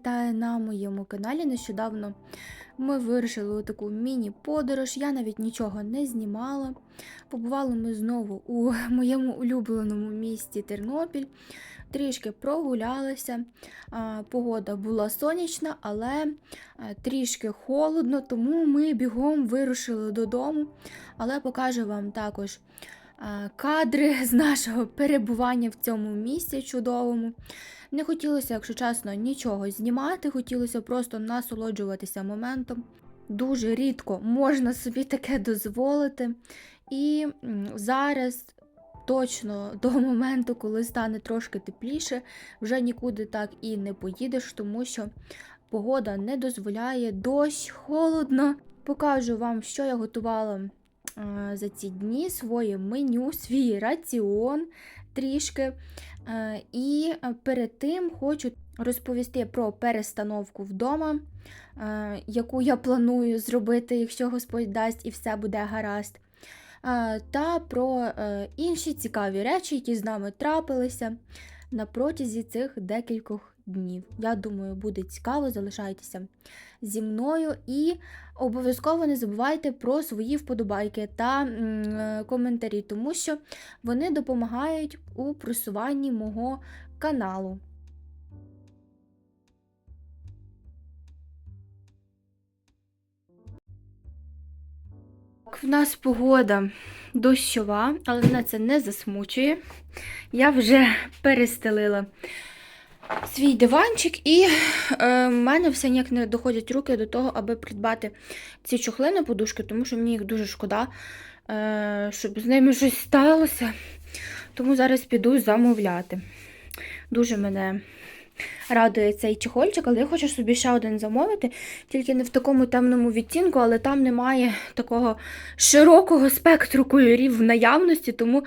Вітаю на моєму каналі. Нещодавно ми вирішили таку міні-подорож. Я навіть нічого не знімала. Побували ми знову у моєму улюбленому місті Тернопіль. Трішки прогулялися. Погода була сонячна, але трішки холодно, тому ми бігом вирушили додому. Але покажу вам також кадри з нашого перебування в цьому місці чудовому. Не хотілося, якщо чесно, нічого знімати, хотілося просто насолоджуватися моментом. Дуже рідко можна собі таке дозволити. І зараз, точно до моменту, коли стане трошки тепліше, вже нікуди так і не поїдеш, тому що погода не дозволяє, дощ, холодно. Покажу вам, що я готувала е, за ці дні, своє меню, свій раціон трішки. Е, І е, перед тим хочу розповісти про перестановку вдома, е, яку я планую зробити, якщо Господь дасть і все буде гаразд. Е, Та про е, інші цікаві речі, які з нами трапилися на протязі цих декількох днів. Я думаю, буде цікаво, залишайтеся зі мною і обов'язково не забувайте про свої вподобайки та коментарі, тому що вони допомагають у просуванні мого каналу. В нас погода дощова, але мене це не засмучує. Я вже перестелила свій диванчик, і е, в мене все ніяк не доходять руки до того, аби придбати ці чохли на подушки, тому що мені їх дуже шкода, е, щоб з ними щось сталося. Тому зараз піду замовляти. Дуже мене радує цей чехольчик, але я хочу собі ще один замовити, тільки не в такому темному відтінку, але там немає такого широкого спектру кольорів в наявності, тому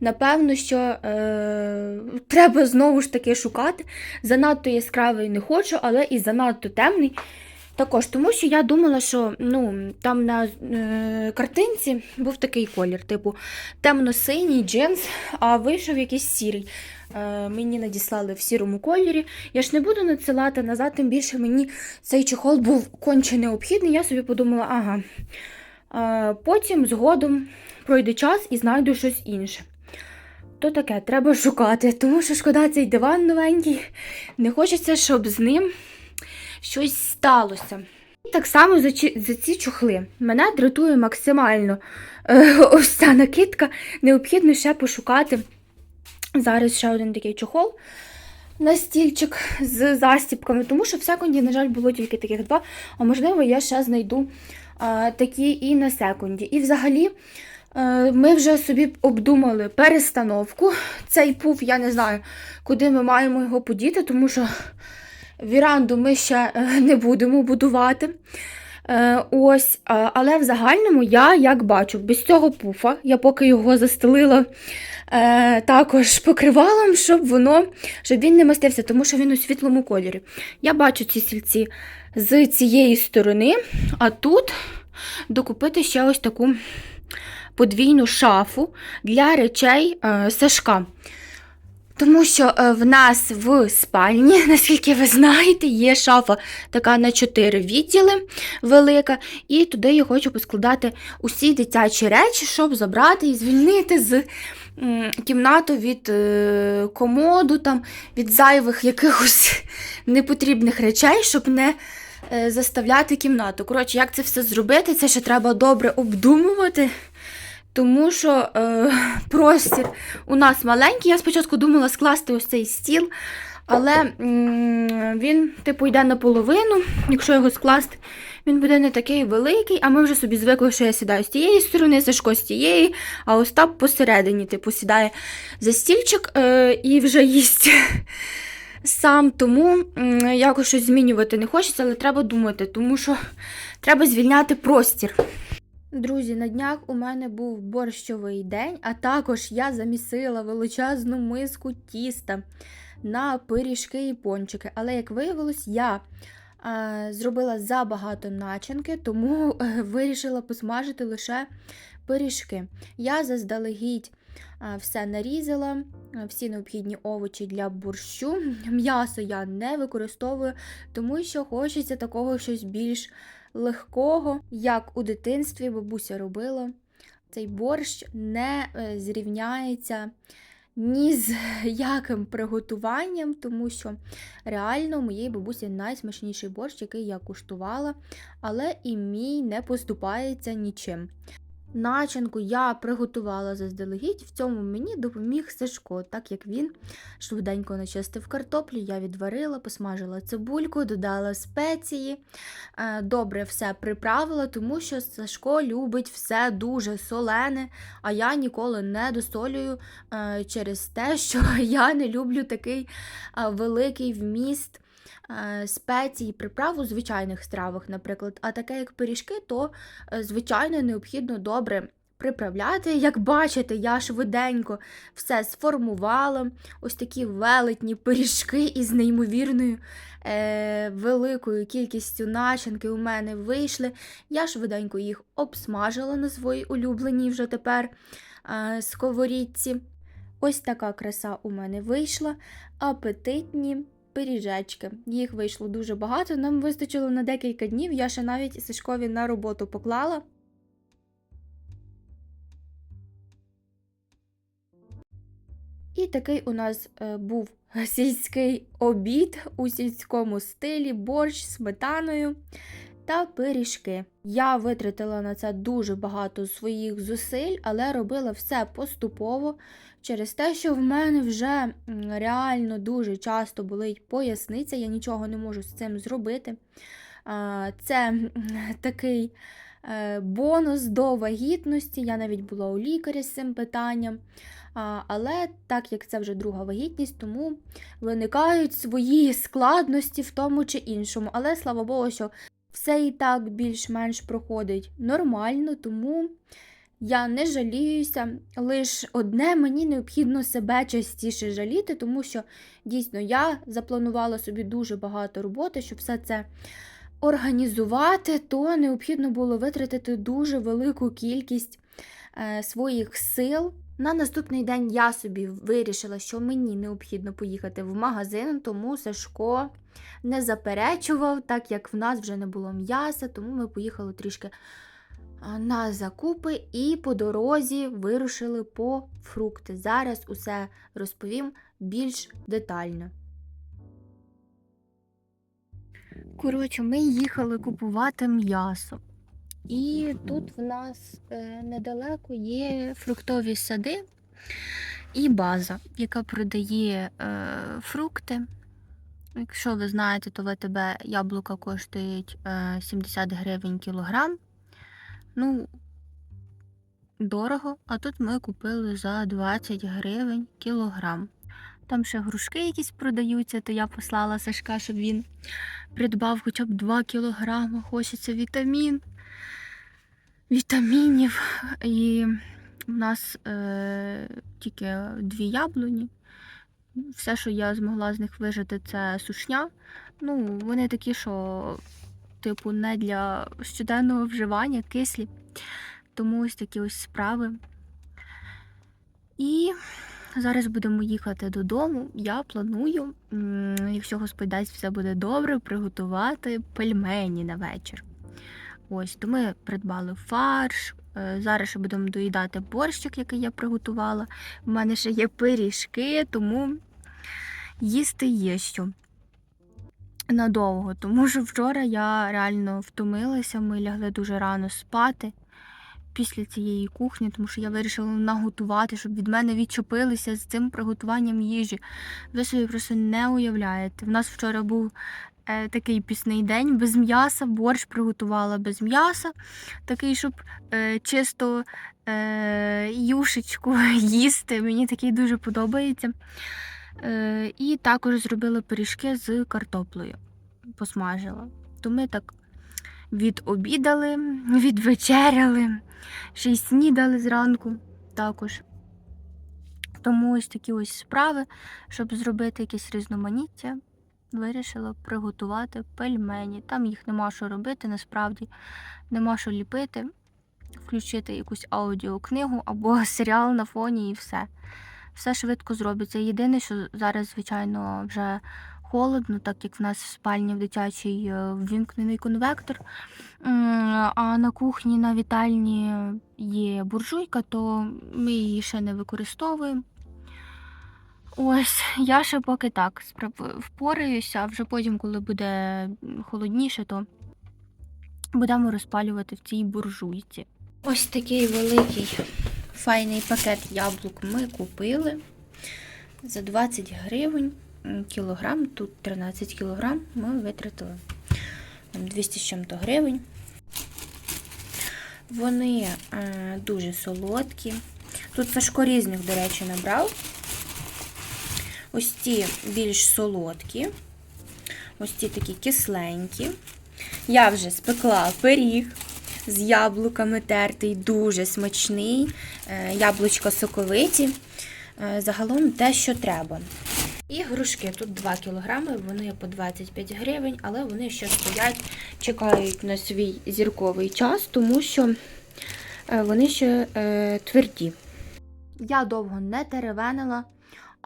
напевно, що е, треба знову ж таки шукати. Занадто яскравий не хочу, але і занадто темний. Також, тому що я думала, що ну, там на е, картинці був такий колір, типу темно-синій джинс, а вийшов якийсь сірий. Е, мені надіслали в сірому кольорі. Я ж не буду надсилати назад, тим більше мені цей чехол був конче необхідний. Я собі подумала, ага. Е, потім згодом пройде час і знайду щось інше. То таке, треба шукати, тому що шкода цей диван новенький. Не хочеться, щоб з ним щось сталося. І так само за, ці- за ці чохли. Мене дратує максимально е, ось ця накидка. Необхідно ще пошукати. Зараз ще один такий чохол на стільчик з застіпками, тому що в секунді, на жаль, було тільки таких два. А можливо, я ще знайду а, такі і на секунді. І взагалі. е, Ми вже собі обдумали перестановку. Цей пуф, я не знаю, куди ми маємо його подіти, тому що віранду ми ще е, не будемо будувати. Е, Ось, але в загальному я як бачу, без цього пуфа, я поки його застелила е, також покривалом, щоб воно, щоб він не мастився, тому що він у світлому кольорі. Я бачу ці сільці з цієї сторони, а тут докупити ще ось таку подвійну шафу для речей е, Сашка. Тому що е, в нас в спальні, наскільки ви знаєте, є шафа така на 4 відділи велика, і туди я хочу поскладати усі дитячі речі, щоб забрати і звільнити з кімнату від е, комоду, там, від зайвих якихось непотрібних речей, щоб не е, заставляти кімнату. Коротше, як це все зробити, це ще треба добре обдумувати. Тому що е, простір у нас маленький. Я спочатку думала скласти ось цей стіл, але м, він, типу, йде наполовину. Якщо його скласти, він буде не такий великий, а ми вже собі звикли, що я сідаю з тієї сторони, Сашко з тієї, а Остап посередині, типу, сідає за стільчик е, і вже їсть. Сам тому якось щось змінювати не хочеться, але треба думати, тому що треба звільняти простір. Друзі, на днях у мене був борщовий день, а також я замісила величезну миску тіста на пиріжки і пончики. Але, як виявилось, я е, зробила забагато начинки, тому е, вирішила посмажити лише пиріжки. Я заздалегідь е, все нарізала, е, всі необхідні овочі для борщу. М'ясо я не використовую, тому що хочеться такого щось більш легкого, як у дитинстві бабуся робила. Цей борщ не е, зрівняється ні з яким приготуванням, тому що реально у моєї бабусі найсмачніший борщ, який я куштувала, але і мій не поступається нічим. Начинку я приготувала заздалегідь, в цьому мені допоміг Сашко, так як він швиденько начистив картоплю, я відварила, посмажила цибульку, додала спеції, е, добре все приправила, тому що Сашко любить все дуже солене, а я ніколи не досолюю е, через те, що я не люблю такий е, великий вміст е, спецій, приправ у звичайних стравах, наприклад. А таке як пиріжки, то е, звичайно необхідно добре приправляти. Як бачите, я швиденько все сформувала. Ось такі велетні пиріжки із неймовірною е, великою кількістю начинки у мене вийшли. Я швиденько їх обсмажила на своїй улюбленій вже тепер е, сковорідці. Ось така краса у мене вийшла. Апетитні пиріжечки. Їх вийшло дуже багато. Нам вистачило на декілька днів. Я ще навіть Сашкові на роботу поклала. І такий у нас е, був сільський обід у сільському стилі, борщ з сметаною та пиріжки. Я витратила на це дуже багато своїх зусиль, але робила все поступово через те, що в мене вже реально дуже часто болить поясниця, я нічого не можу з цим зробити. Це такий е, бонус до вагітності. Я навіть була у лікаря з цим питанням. Але так як це вже друга вагітність, тому виникають свої складності в тому чи іншому. Але слава Богу, що все і так більш-менш проходить нормально, тому я не жаліюся. Лише одне мені необхідно себе частіше жаліти, тому що дійсно я запланувала собі дуже багато роботи, щоб все це організувати, то необхідно було витратити дуже велику кількість е, своїх сил. На наступний день я собі вирішила, що мені необхідно поїхати в магазин, тому Сашко не заперечував, так як в нас вже не було м'яса, тому ми поїхали трішки на закупи і по дорозі вирушили по фрукти. Зараз усе розповім більш детально. Коротше, ми їхали купувати м'ясо. І тут в нас е, недалеко є фруктові сади і база, яка продає е, фрукти. Якщо ви знаєте, то ВТБ яблука коштують е, 70 гривень кілограм. Ну, дорого, а тут ми купили за 20 гривень кілограм. Там ще грушки якісь продаються, то я послала Сашка, щоб він придбав хоча б 2 кілограми. Хочеться вітамін вітамінів. І в нас е, тільки дві яблуні. Все, що я змогла з них вижити, це сушня. Ну, вони такі, що, типу, не для щоденного вживання, кислі. Тому ось такі ось справи. І зараз будемо їхати додому. Я планую, якщо Господь дасть все буде добре, приготувати пельмені на вечір. Ось, то ми придбали фарш. е, Зараз ще будемо доїдати борщик, який я приготувала. У мене ще є пиріжки, тому їсти є що надовго. Тому що вчора я реально втомилася, ми лягли дуже рано спати після цієї кухні, тому що я вирішила наготувати, щоб від мене відчепилися з цим приготуванням їжі. Ви собі просто не уявляєте. В нас вчора був такий пісний день без м'яса, борщ приготувала без м'яса, такий, щоб е, чисто е, юшечку їсти. Мені такий дуже подобається. Е, і також зробила пиріжки з картоплею, посмажила. То ми так відобідали, відвечеряли, ще й снідали зранку також. Тому ось такі ось справи, щоб зробити якесь різноманіття, вирішила приготувати пельмені. Там їх нема що робити, насправді нема що ліпити. включити якусь аудіокнигу або серіал на фоні і все. Все швидко зробиться. Єдине, що зараз, звичайно, вже холодно, так як в нас в спальні в дитячій е, ввімкнений конвектор. А на кухні на вітальні є буржуйка, то ми її ще не використовуємо. Ось, я ще поки так впораюся, а вже потім, коли буде холодніше, то будемо розпалювати в цій буржуйці. Ось такий великий файний пакет яблук ми купили за 20 гривень кілограм. Тут 13 кілограм ми витратили 200 з чим-то гривень. Вони е, дуже солодкі. Тут Сашко різних, до речі, набрав. Ось ті більш солодкі, ось ті такі кисленькі. Я вже спекла пиріг з яблуками тертий, дуже смачний, е, яблучка соковиті. Е, Загалом те, що треба. І грушки тут 2 кілограми, вони по 25 гривень, але вони ще стоять, чекають на свій зірковий час, тому що е, вони ще е, тверді. Я довго не теревенила,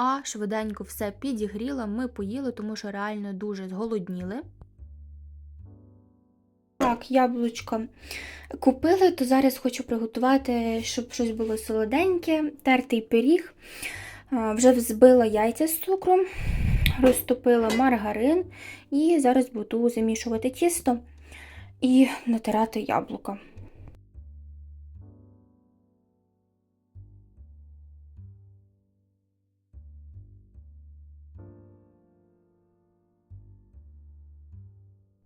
а швиденько все підігріла. Ми поїли, тому що реально дуже зголодніли. Так, яблучко купили, то зараз хочу приготувати, щоб щось було солоденьке, тертий пиріг. Вже взбила яйця з цукром, розтопила маргарин і зараз буду замішувати тісто і натирати яблука.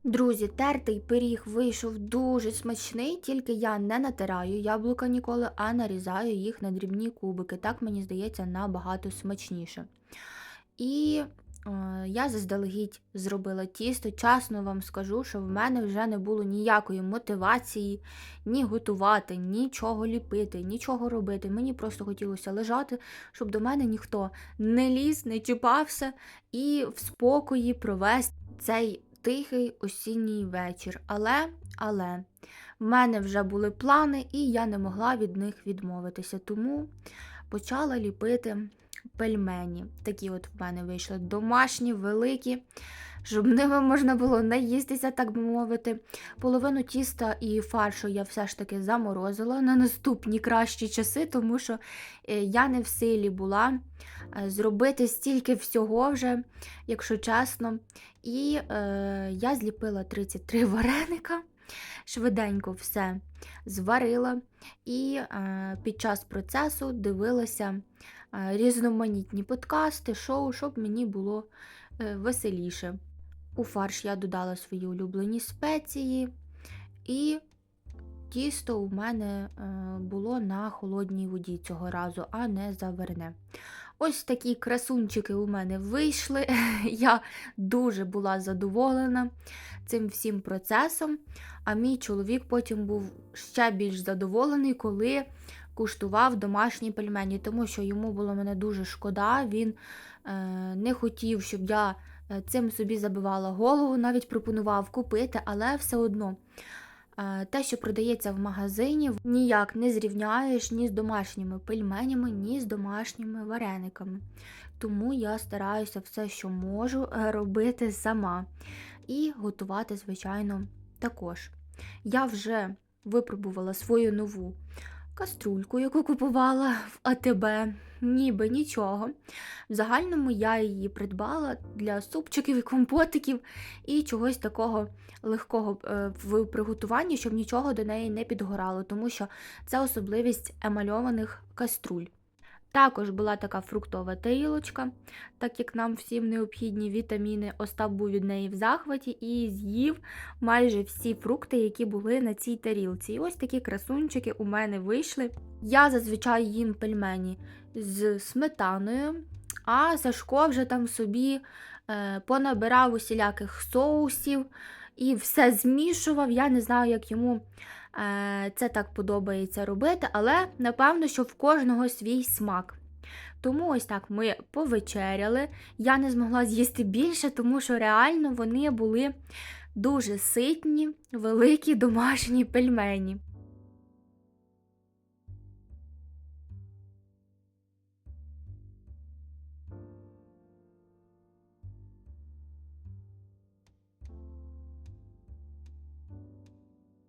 Друзі, тертий пиріг вийшов дуже смачний, тільки я не натираю яблука ніколи, а нарізаю їх на дрібні кубики. Так, мені здається, набагато смачніше. І е, я заздалегідь зробила тісто. Чесно вам скажу, що в мене вже не було ніякої мотивації ні готувати, нічого ліпити, нічого робити. Мені просто хотілося лежати, щоб до мене ніхто не ліз, не чіпався і в спокої провести цей тихий осінній вечір. Але, але, в мене вже були плани, і я не могла від них відмовитися. Тому почала ліпити пельмені. Такі от в мене вийшли домашні, великі, щоб ними можна було наїстися, так би мовити. Половину тіста і фаршу я все ж таки заморозила на наступні кращі часи, тому що е, я не в силі була е, зробити стільки всього вже, якщо чесно. І е, я зліпила 33 вареника, швиденько все зварила, і е, під час процесу дивилася е, різноманітні подкасти, шоу, щоб мені було е, веселіше. У фарш я додала свої улюблені спеції, і тісто у мене е, було на холодній воді цього разу, а не заварне. Ось такі красунчики у мене вийшли. Я дуже була задоволена цим всім процесом. А мій чоловік потім був ще більш задоволений, коли куштував домашні пельмені, тому що йому було мене дуже шкода. Він е, не хотів, щоб я цим собі забивала голову, навіть пропонував купити, але все одно. Е, Те, що продається в магазині, ніяк не зрівняєш ні з домашніми пельменями, ні з домашніми варениками. Тому я стараюся все, що можу, е, робити сама. І готувати, звичайно, також. Я вже випробувала свою нову каструльку, яку купувала в АТБ, ніби нічого. В загальному я її придбала для супчиків і компотиків і чогось такого легкого е, в приготуванні, щоб нічого до неї не підгорало, тому що це особливість емальованих каструль. Також була така фруктова тарілочка, так як нам всім необхідні вітаміни. Остап був від неї в захваті і з'їв майже всі фрукти, які були на цій тарілці. І ось такі красунчики у мене вийшли. Я зазвичай їм пельмені з сметаною, а Сашко вже там собі е, понабирав усіляких соусів і все змішував. Я не знаю, як йому е, це так подобається робити, але напевно, що в кожного свій смак. Тому ось так ми повечеряли. Я не змогла з'їсти більше, тому що реально вони були дуже ситні, великі домашні пельмені.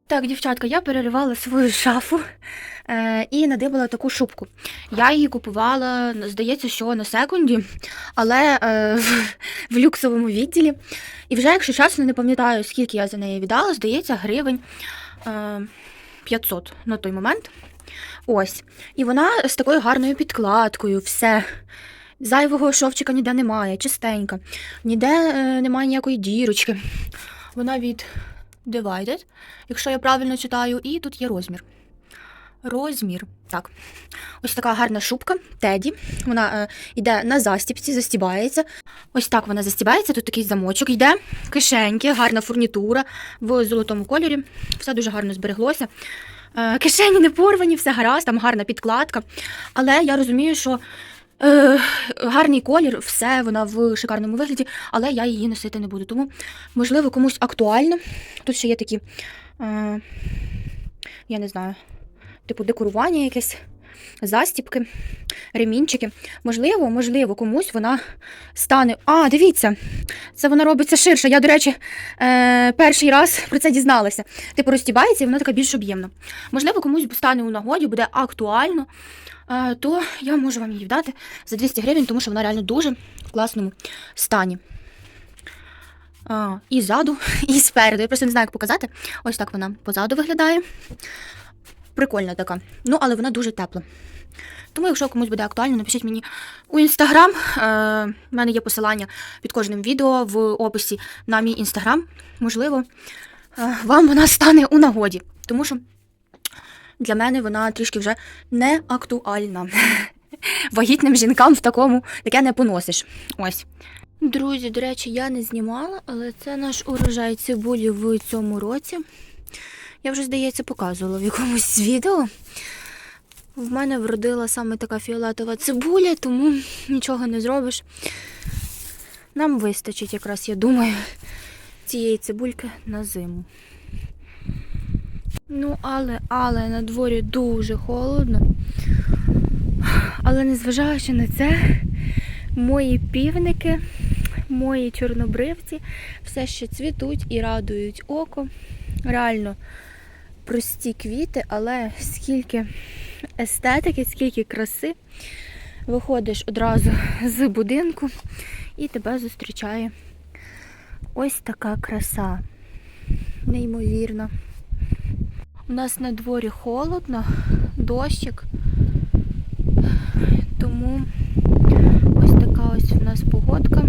Так, дівчатка, я переривала свою шафу е, і надибала таку шубку. Я її купувала, здається, що на секунді, але е, в, в люксовому відділі. І вже, якщо чесно, не пам'ятаю, скільки я за неї віддала, здається, гривень е, 500 на той момент. Ось. І вона з такою гарною підкладкою, все. Зайвого шовчика ніде немає, чистенька, ніде е, немає ніякої дірочки. Вона від Divided, якщо я правильно читаю, і тут є розмір. Розмір. Так. Ось така гарна шубка Теді. Вона е, йде на застіпці, застібається. Ось так вона застібається. Тут такий замочок йде, кишеньки, гарна фурнітура в золотому кольорі. Все дуже гарно збереглося. Е, кишені не порвані, все гаразд, там гарна підкладка. Але я розумію, що е, гарний колір, все, вона в шикарному вигляді, але я її носити не буду. Тому, можливо, комусь актуально. Тут ще є такі, е, я не знаю, типу декорування якесь, застіпки, ремінчики. Можливо, можливо, комусь вона стане. А, дивіться, це вона робиться ширше. Я, до речі, е, перший раз про це дізналася. Типу розтібається і вона така більш об'ємна. Можливо, комусь стане у нагоді, буде актуально, то я можу вам її вдати за 200 гривень, тому що вона реально дуже в класному стані. А, і ззаду, і спереду. Я просто не знаю, як показати. Ось так вона позаду виглядає. Прикольна така. Ну, але вона дуже тепла. Тому, якщо комусь буде актуально, напишіть мені у інстаграм. Е, в мене є посилання під кожним відео в описі на мій інстаграм. Можливо, е, вам вона стане у нагоді. Тому що для мене вона трішки вже не актуальна. Вагітним жінкам в такому таке не поносиш. Ось. Друзі, до речі, я не знімала, але це наш урожай цибулі в цьому році. Я вже, здається, показувала в якомусь відео. В мене вродила саме така фіолетова цибуля, тому нічого не зробиш. Нам вистачить якраз, я думаю, цієї цибульки на зиму. Ну, але, але на дворі дуже холодно. Але незважаючи на це, мої півники, мої чорнобривці все ще цвітуть і радують око. Реально прості квіти, але скільки естетики, скільки краси. Виходиш одразу з будинку і тебе зустрічає ось така краса. Неймовірна. У нас на дворі холодно, дощик, тому ось така ось у нас погодка.